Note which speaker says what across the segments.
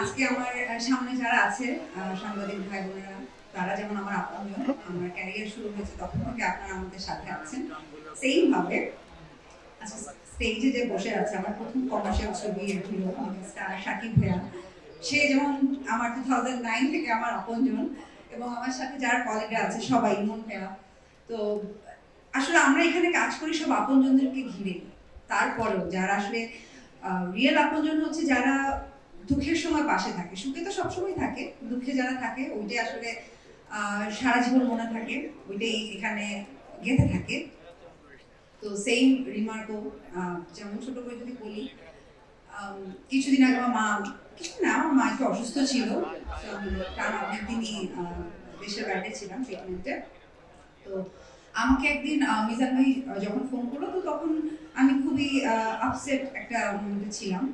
Speaker 1: আজকে আমার সামনে যারা আছে সাংবাদিক ভাই বোনেরা তারা যেমন আমার আপনজন আমার ক্যারিয়ার শুরু হয়েছে তখন থেকে আপনারা আমাদের সাথে আছেন। সেম ভাবে আচ্ছা স্টেজে যে বসে আছে, আমার প্রথম কমার্শিয়াল ছবি হিরো স্টার শাকিব ভাইয়া। সে যেমন আমার টু থাউজেন্ড নাইন থেকে আমার আপনজন এবং আমার সাথে যারা কলিগরা আছে, সবাই মন ভাইয়া তো, আসলে আমরা এখানে কাজ করি সব আপনজনদেরকে ঘিরে তারপরেও যারা আসলে রিয়েল আপনজন হচ্ছে যারা দুঃখের সময় পাশে থাকে সুখে তো সবসময় থাকে দুঃখে যারা থাকে ওইটাই আসলে সারা জীবন মনে থাকে ওইটাই এখানে গেঁথে থাকে। তো সেম রিমার্কও যেমন ছোট করে যদি বলি কিছুদিন আগে আমার মা কিছু না আমার মা একটু অসুস্থ ছিল টানা অনেকদিনই আহ, দেশের বাইরে ছিলাম ট্রিটমেন্টে তো আমাকে একদিন মিজান ভাই যখন ফোন করল তো তখন আমি খুবই আপসেট একটা মোমেন্টে ছিলাম।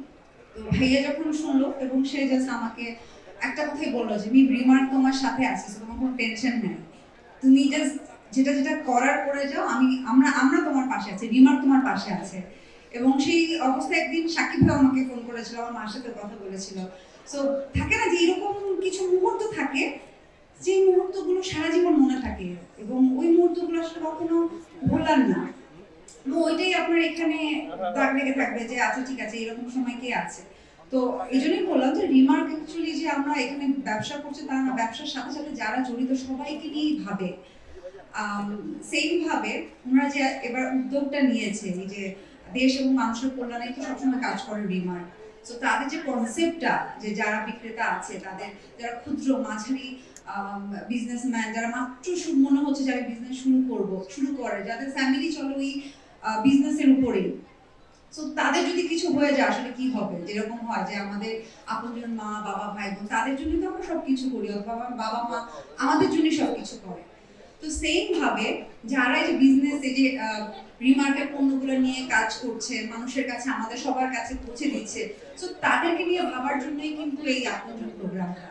Speaker 1: ভাইয়া যখন শুনলো এবং সে জাস্ট আমাকে একটা কথাই বলল যে মি রিমার্ক তোমার সাথে আছিস তোমার কোনো টেনশন নেই। তুমি জাস্ট যেটা যেটা করার করে যাও, আমি, আমরা আমরা তোমার পাশে আছি রিমার্ক তোমার পাশে আছে। এবং সেই অবস্থায় একদিন সাকিব ভাই আমাকে ফোন করেছিল, আমার মার সাথে কথা বলেছিল। সো থাকে না যে এরকম কিছু মুহূর্ত থাকে যে মুহূর্তগুলো সারা জীবন মনে থাকে। ওইটাই আপনার এখানে দাগ লেগে থাকবে যে আচ্ছা ঠিক আছে, এরকম সময় কে আছে? তো এই জন্যই বললাম যে রিমার্ক অ্যাকচুয়ালি যে আমরা এখানে ব্যবসা করছি, তারা না ব্যবসার সাথে সাথে যারা জড়িত সবাইকে নিয়েই ভাবে। সেম ভাবে ওনারা যে এবার উদ্যোগটা নিয়েছে, এই যে দেশ এবং মানুষের কল্যাণে তো সবসময় কাজ করে রিমার্ক তো তাদের যে কনসেপ্টটা যে যারা বিক্রেতা আছে, তাদের যারা ক্ষুদ্র, মাঝারি বিজনেসম্যান যারা মাত্র মনে হচ্ছে যারা বিজনেস শুরু করব, শুরু করে, যাদের ফ্যামিলি চলো ওই বিজনেসের উপরেই। তো তাদের যদি কিছু হয়ে যায়, আসলে কি হবে? যেরকম হয় যে, আমাদের আপনজন মা, বাবা, ভাই, বোন, তাদের জন্য তো আমরা সবকিছু করি, অথবা বাবা মা আমাদের জন্য সবকিছু করে। তো সেম ভাবে যারা এই যে রিমার্কেট পণ্যগুলো নিয়ে কাজ করছে, মানুষের কাছে, আমাদের সবার কাছে পৌঁছে দিচ্ছে তো তাদেরকে নিয়ে ভাবার জন্যই কিন্তু এই আপনজন প্রোগ্রামটা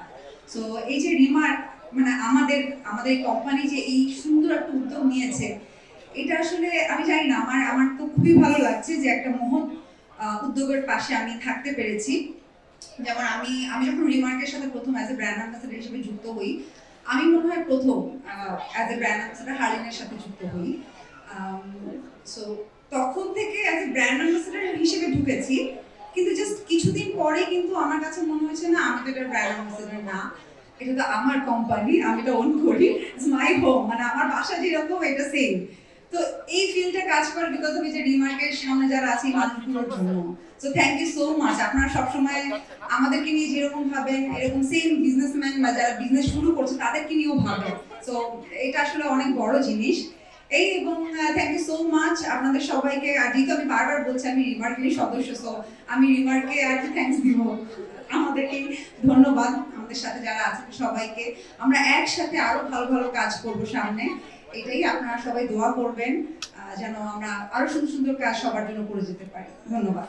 Speaker 1: সো এই যে রিমার্ক মানে আমাদের আমাদের কোম্পানি যে এই সুন্দর একটা উদ্যোগ নিয়েছে এটা আসলে আমি জানি না, আমার আমার তো খুবই ভালো লাগছে যে একটা মহৎ উদ্যোগের পাশে আমি থাকতে পেরেছি। যেমন আমি আমি যখন রিমার্কের সাথে প্রথম অ্যাজ এ ব্র্যান্ড অ্যাম্বাসেডার হিসেবে যুক্ত হই, আমি মনে হয় প্রথম অ্যাজ এ ব্র্যান্ড অ্যাম্বাসেডার হালিনের সাথে যুক্ত হই। সো তখন থেকে অ্যাজ এ ব্র্যান্ড অ্যাম্বাসেডার হিসেবে ঢুকেছি, কিন্তু জাস্ট কিছুদিন পরে কিন্তু আমার কাছে মনে হয়েছে, না, আমি তো এটা ব্র্যান্ড অ্যাম্বাসেডার না, এটা তো আমার কোম্পানি আমি এটা ওন করি ইটস মাই হোম মানে আমার বাসা যেরকম, এটা সেম তো এই ফিল্ডটা কাজ করে বিকজ অফ যে রিমার্কের সামনে যারা আছে মানুষগুলোর জন্য। So thank you so much আপনারা সবসময় আমাদেরকে নিয়ে যেরকম ভাবেন, এরকম সেম বিজনেসম্যান বা যারা বিজনেস শুরু করছে তাদেরকে নিয়েও ভাবেন। সো এটা আসলে অনেক বড় জিনিস। এই এবং থ্যাংক ইউ সো মাচ আপনাদের সবাইকে, আর যেহেতু আমি বারবার বলছি, আমি রিমার্কেরই সদস্য সো আমি রিমার্কে আর কি থ্যাংকস দিব আমাদেরকে। ধন্যবাদ আমাদের সাথে যারা আছে সবাইকে। আমরা একসাথে আরও ভালো ভালো কাজ করব সামনে। এটাই আপনারা সবাই দোয়া করবেন যেন আমরা আরও সুন্দর সুন্দর কাজ সবার জন্য করে যেতে পারি। ধন্যবাদ।